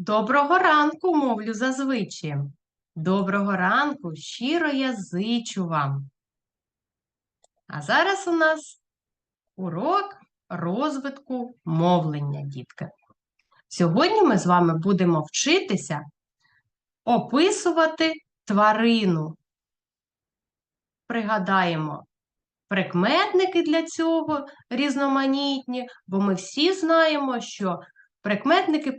Доброго ранку, мовлю зазвичай. Доброго ранку, щиро я зичу вам. А зараз у нас урок розвитку мовлення, дітки. Сьогодні ми з вами будемо вчитися описувати тварину. Пригадаємо прикметники для цього різноманітні, бо ми всі знаємо, що прикметники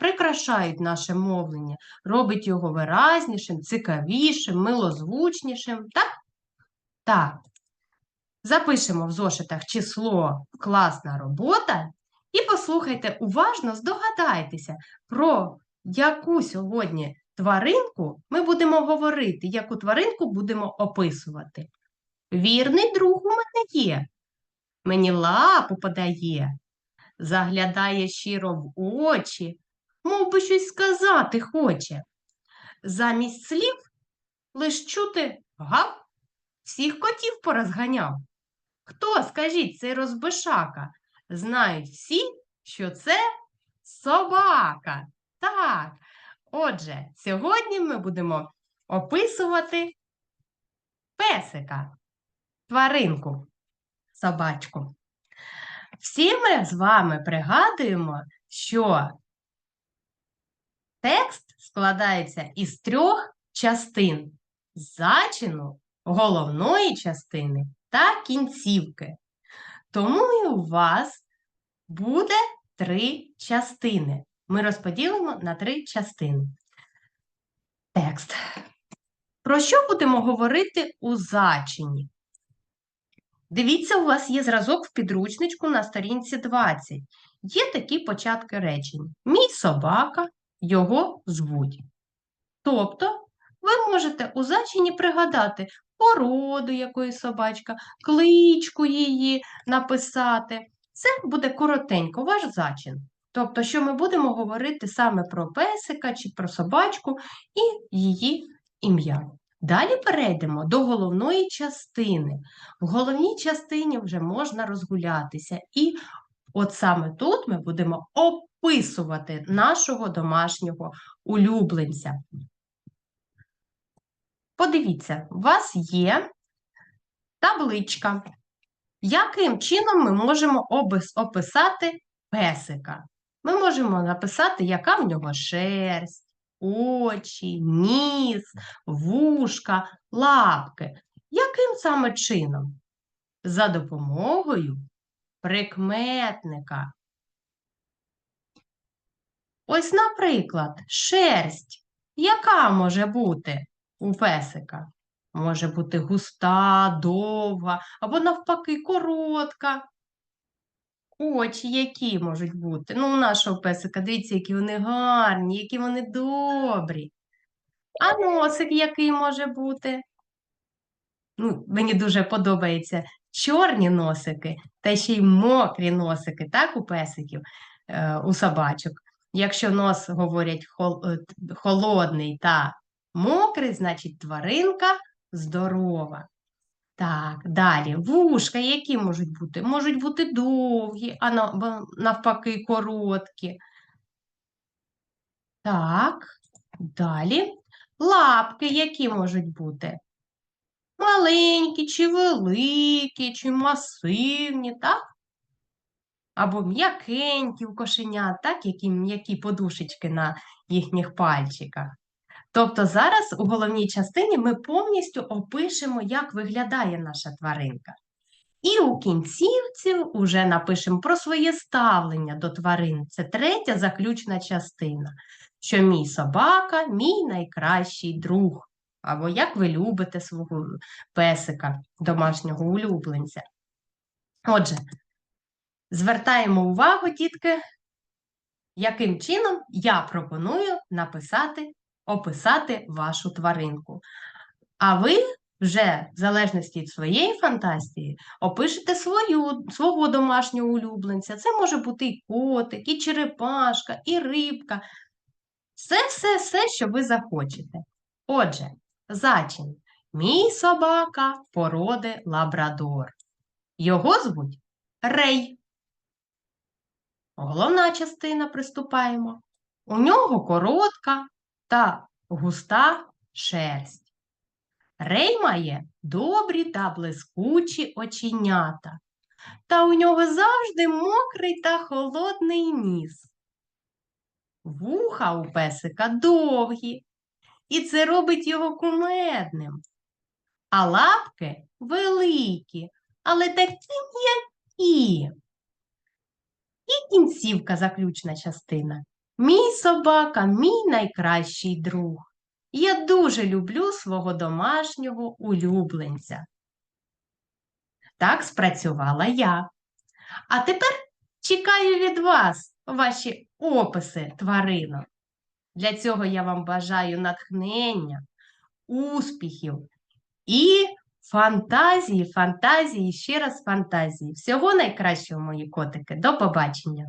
прикрашають наше мовлення, робить його виразнішим, цікавішим, милозвучнішим. Так? Так. Запишемо в зошитах число класна робота і послухайте уважно, здогадайтеся, про яку сьогодні тваринку ми будемо говорити, яку тваринку будемо описувати. Вірний друг у мене є. Мені лапу подає, заглядає щиро в очі, мов би щось сказати хоче. Замість слів лиш чути гав, всіх котів порозганяв. Хто, скажіть, цей розбишака? Знають всі, що це собака. Так. Отже, сьогодні ми будемо описувати песика тваринку, собачку. Всі ми з вами пригадуємо, що текст складається із трьох частин: зачину, головної частини та кінцівки. Тому і у вас буде три частини. Ми розподілимо на три частини. Текст. Про що будемо говорити у зачині? Дивіться, у вас є зразок в підручничку на сторінці 20. Є такі початки речень. Мій собака, його звуть. Тобто, ви можете у зачині пригадати породу якої собачка, кличку її написати. Це буде коротенько, ваш зачин. Тобто, що ми будемо говорити саме про песика чи про собачку і її ім'я. Далі перейдемо до головної частини. В головній частині вже можна розгулятися. І от саме тут ми будемо описувати нашого домашнього улюбленця. Подивіться, у вас є табличка. Яким чином ми можемо описати песика? Ми можемо написати, яка в нього шерсть, очі, ніс, вушка, лапки. Яким саме чином? За допомогою прикметника. Ось, наприклад, шерсть. Яка може бути у песика? Може бути густа, довга, або навпаки коротка. Очі які можуть бути? Ну, у нашого песика, дивіться, які вони гарні, які вони добрі. А носик який може бути? Ну, мені дуже подобаються чорні носики, та ще й мокрі носики, так, у песиків, е, у собачок. Якщо нос, говорять, е, холодний та мокрий, значить тваринка здорова. Так, далі. Вушка які можуть бути? Можуть бути довгі, а навпаки короткі. Так, далі. Лапки які можуть бути? Маленькі, чи великі, чи масивні, так? Або м'якенькі у кошенят, так? Які м'які подушечки на їхніх пальчиках. Тобто зараз у головній частині ми повністю опишемо, як виглядає наша тваринка. І у кінцівці вже напишемо про своє ставлення до тварин. Це третя заключна частина, що мій собака мій найкращий друг. Або як ви любите свого песика, домашнього улюбленця. Отже, звертаємо увагу, дітки, яким чином я пропоную написати, описати вашу тваринку. А ви вже, в залежності від своєї фантазії, опишете свою, свого домашнього улюбленця. Це може бути і котик, і черепашка, і рибка. Все, все, все, що ви захочете. Отже, зачин. Мій собака породи лабрадор. Його звуть Рей. Головна частина приступаємо. У нього коротка та густа шерсть. Рей має добрі та блискучі оченята, та у нього завжди мокрий та холодний ніс. Вуха у песика довгі, і це робить його кумедним. А лапки великі, але такі м'які. І кінцівка заключна частина. Мій собака, мій найкращий друг. Я дуже люблю свого домашнього улюбленця. Так спрацювала я. А тепер чекаю від вас ваші описи тваринок. Для цього я вам бажаю натхнення, успіхів і фантазії, фантазії, ще раз фантазії. Всього найкращого, мої котики. До побачення!